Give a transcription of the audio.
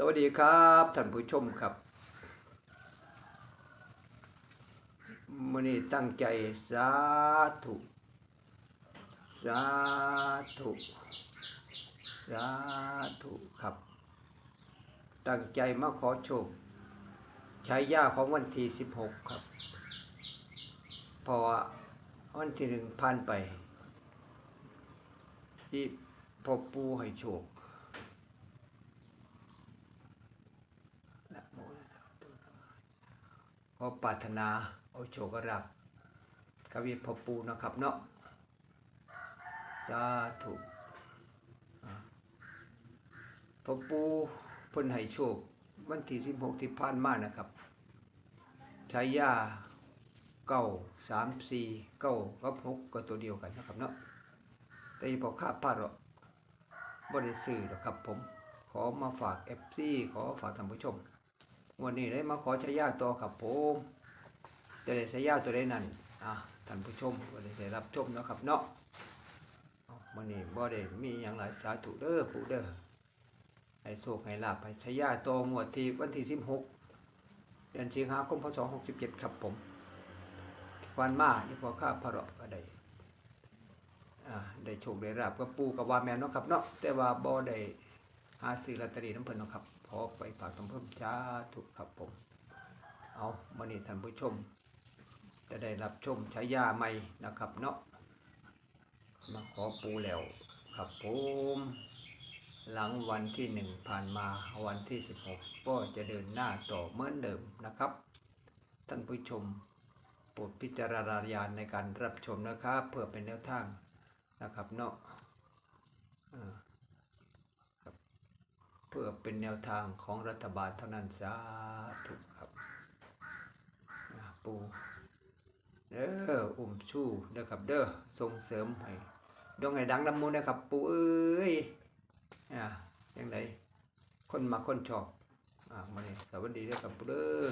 สวัสดีครับท่านผู้ชมครับมื่อนี้ตั้งใจสาธุสาธุสาธุครับ ตั้งใจมาขอโชคใช้ยาของวันที่สิบหกครับพราะว่าวันที่หนึ่งผ่านไป ที่พ่อปูให้โชค นะโมตัสสะภะคะวะโตอปรารถนาเอาโชครับกวิพอปูนะครับเนาะสาธุพอปูเพิ่นให้โชค วันที่16ที่ผ่านมานะครับใช้ยาเก้าสามสี่เก้ากับหกก็ตัวเดียวกันนะครับเนาะแต่พอค่าพลาดหรอกบ่ได้ซื้อหรอกครับผม ขอมาฝาก FC ขอฝากท่านผู้ชม วันนี้ได้มาขอใช้ยาตัวครับผมจะได้ใช้ยาตัวได้นั่นอะท่านผู้ชมก็ได้รับชมเนาะครับเนาะวันนี้บ่ได้มีอย่างหลายสาธุเด้อปู่เด้อให้โชคให้ลาภให้ใช้ยาตัวงวดที่วันที่16เดือนสิงหาคมพศ67ครับผมวันมาอีพอข้าพระราะก็ได้อ่าได้โชคได้ลาภกับปูกับว่าแมนเนาะครับเนาะแต่ว่าบ่ได้ หาซื้อลอตเตอรี่น้ำเพิ่นนะครับพอไปฝากตำเพิ่มจ้าถูกครับผม เอามื่อนี้ท่านผู้ชม จะได้รับชมใช้ยาใหม่นะครับเนาะมาขอปูแล้วครับผมหลังวันที่หนึ่งผ่านมาวันที่สิบหกก็จะเดินหน้าต่อเหมือนเดิมนะครับ ท่านผู้ชมโปรดพิจารณาญาณในการรับชมนะครับ เพื่อเป็นแนวทางนะครับเนาะ เป็นแนวทางของรัฐบาลเท่านั้นสาธุครับปูเด้ออุ้มชู้เด้อครับ เด้อส่งเสริมให้ดวงให้ดังลำมูลนะครับ ปูเอ้ยอ่ายังไงคนมาคนชอบอ่ามาเนี่ยสวัสดีเด้อครับปูเด้อ